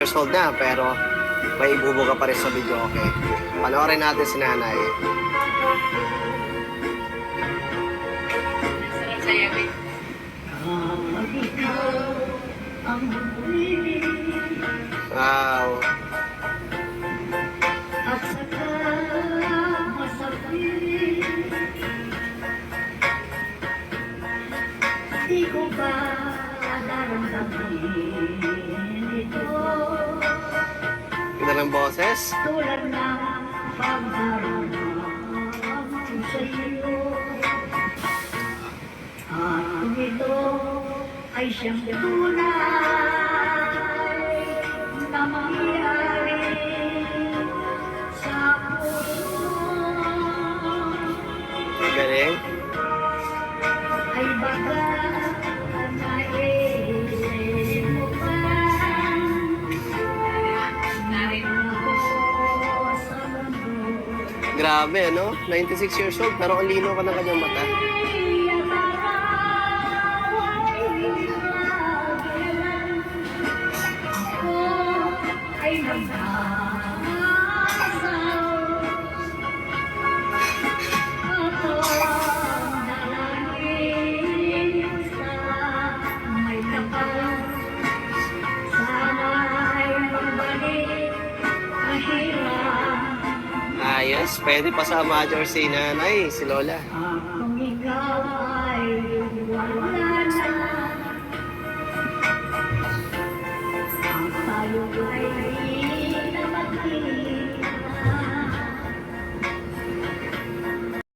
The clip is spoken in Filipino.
years old na, pero may ibubuga pa rin sa video, okay? Panoorin natin si nanay. Wow. Di ko ba daramdamin ng boses. Tulad ng ito ay siyang tunay na mangyayari sa puso Ang galing. ay baka Grabe, no? 96 years old, pero ang lino ka ng kanyang mata. Ay Ayos, pwede pa pasama si nanay, si Lola. Ah, ah.